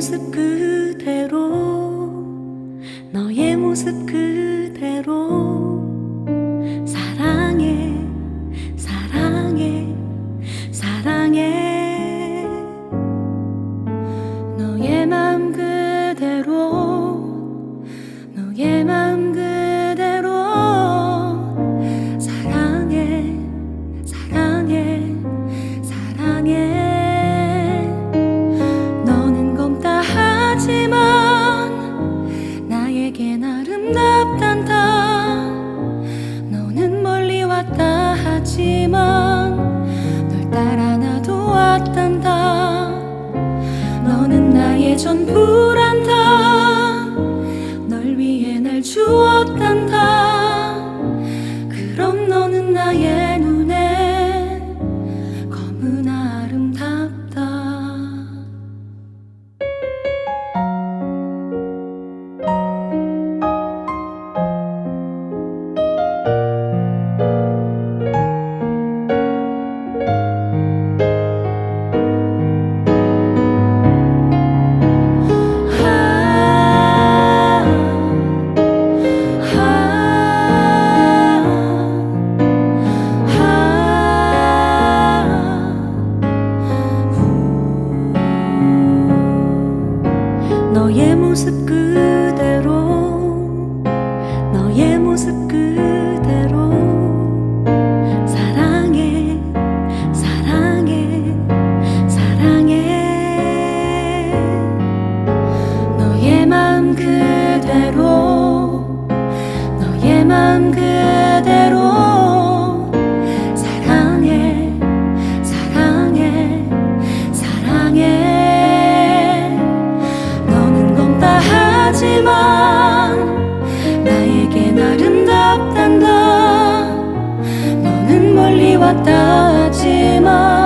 모습 그대로 너의 모습 그대로. 널 따라 나도 왔단다. 너는 나의 전부란다. 모습 그대로 왔다 하지만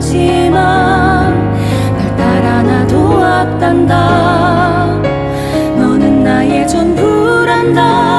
하지만 날 따라 나도 왔단다. 너는 나의 전부란다.